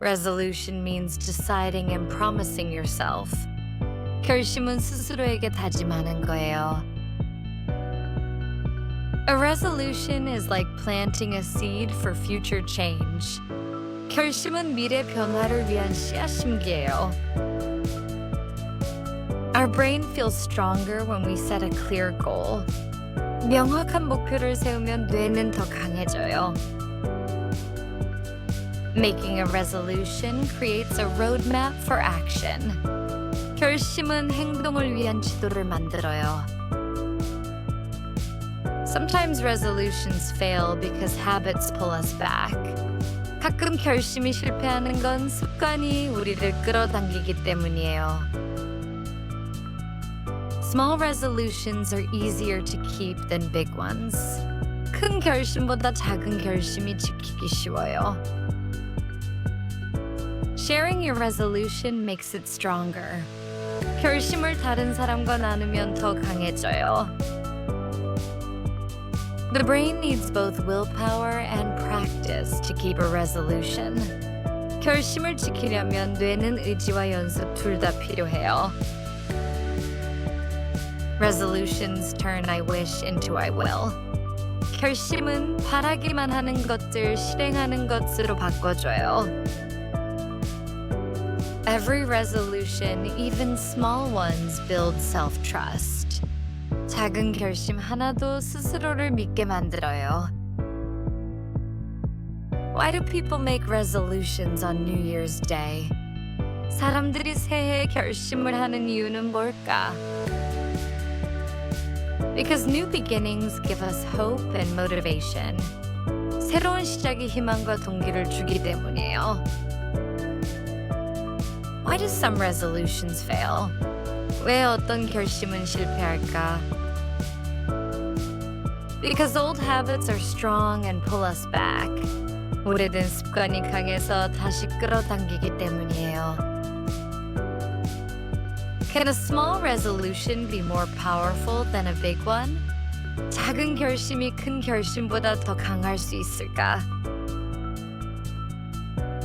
Resolution means deciding and promising yourself. 결심은 스스로에게 다짐하는 거예요. A resolution is like planting a seed for future change. 결심은 미래 변화를 위한 씨앗 심기예요. Our brain feels stronger when we set a clear goal. 명확한 목표를 세우면 뇌는 더 강해져요. Making a resolution creates a roadmap for action. 결심은 행동을 위한 지도를 만들어요. Sometimes resolutions fail because habits pull us back. 가끔 결심이 실패하는 건 습관이 우리를 끌어당기기 때문이에요. Small resolutions are easier to keep than big ones. 큰 결심보다 작은 결심이 지키기 쉬워요. Sharing your resolution makes it stronger. 결심을 다른 사람과 나누면 더 강해져요. The brain needs both willpower and practice to keep a resolution. 결심을 지키려면 뇌는 의지와 연습 둘 다 필요해요. Resolutions turn I wish into I will. 결심은 바라기만 하는 것들 실행하는 것으로 바꿔줘요. Every resolution, even small ones, build self-trust. 작은 결심 하나도 스스로를 믿게 만들어요. Why do people make resolutions on New Year's Day? 사람들이 새해 결심을 하는 이유는 뭘까? Because new beginnings give us hope and motivation. 새로운 시작이 희망과 동기를 주기 때문이에요. Why do some resolutions fail? 왜 어떤 결심은 실패할까? Because old habits are strong and pull us back. 오래된 습관이 강해서 다시 끌어당기기 때문이에요. Can a small resolution be more powerful than a big one? 작은 결심이 큰 결심보다 더 강할 수 있을까?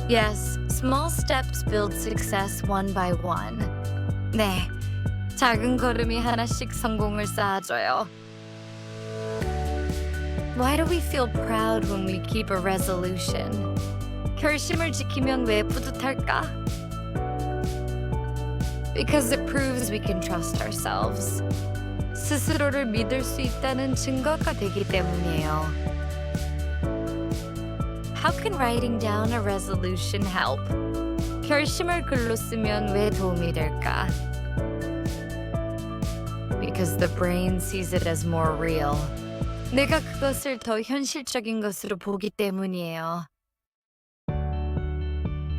Yes, small steps build success one by one. 네, 작은 걸음이 하나씩 성공을 쌓아줘요. Why do we feel proud when we keep a resolution? 결심을 지키면 왜 뿌듯할까? Because it proves we can trust ourselves. 스스로를 믿을 수 있다는 증거가 되기 때문이에요. How can writing down a resolution help? 결심을 글로 쓰면 왜 도움이 될까? Because the brain sees it as more real. 내가 그것을 더 현실적인 것으로 보기 때문이에요.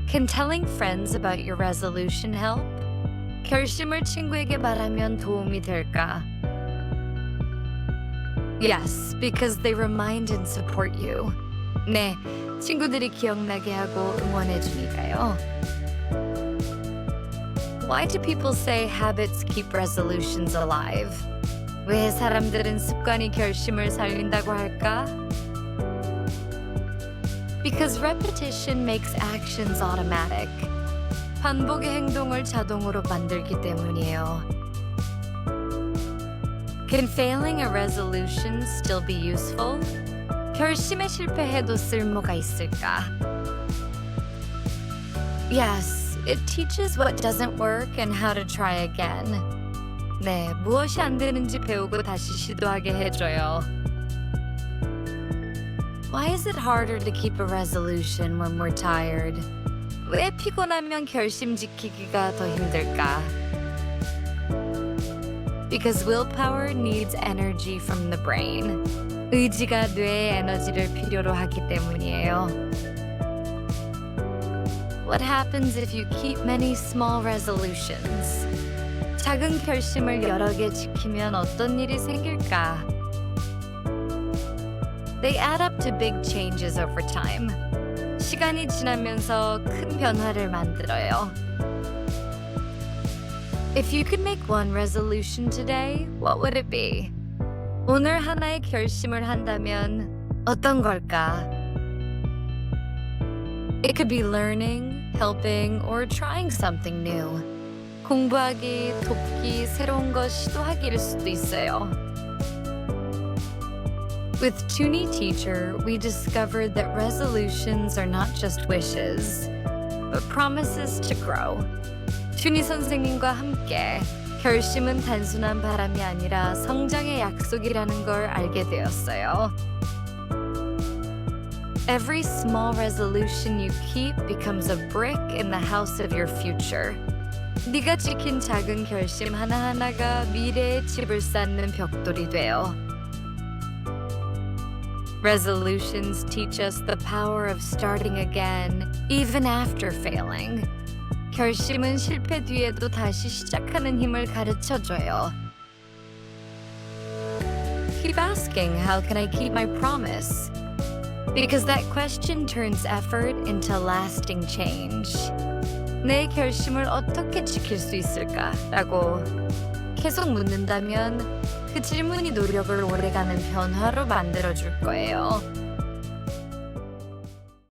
Can telling friends about your resolution help? 결심을 친구에게 말하면 도움이 될까? Yes, because they remind and support you. 네, 친구들이 기억나게 하고 응원해 주니까요. Why do people say habits keep resolutions alive? 왜 사람들은 습관이 결심을 살린다고 할까? Because repetition makes actions automatic. 반복의 행동을 자동으로 만들기 때문이에요. Can failing a resolution still be useful? 결심에 실패해도 쓸모가 있을까? Yes, it teaches what doesn't work and how to try again. 네, 무엇이 안 되는지 배우고 다시 시도하게 해줘요. Why is it harder to keep a resolution when we're tired? 왜 피곤하면 결심 지키기가 더 힘들까? Because willpower needs energy from the brain. 의지가 뇌의 에너지를 필요로 하기 때문이에요. What happens if you keep many small resolutions? 작은 결심을 여러 개 지키면 어떤 일이 생길까? They add up to big changes over time. 시간이 지나면서 큰 변화를 만들어요. If you could make one resolution today, what would it be? 오늘 하나의 결심을 한다면 어떤 걸까? It could be learning, helping, or trying something new. 공부하기, 돕기, 새로운 것 시도하기일 수도 있어요. With Toonie Teacher, we discovered that resolutions are not just wishes, but promises to grow. 튜니 선생님과 함께 결심은 단순한 바람이 아니라 성장의 약속이라는 걸 알게 되었어요. Every small resolution you keep becomes a brick in the house of your future. 네가 지킨 작은 결심 하나하나가 미래의 집을 쌓는 벽돌이 돼요. Resolutions teach us the power of starting again, even after failing. 결심은 실패 뒤에도 다시 시작하는 힘을 가르쳐 줘요. Keep asking, how can I keep my promise? Because that question turns effort into lasting change. 내 결심을 어떻게 지킬 수 있을까? 라고 계속 묻는다면 그 질문이 노력을 오래가는 변화로 만들어 줄 거예요.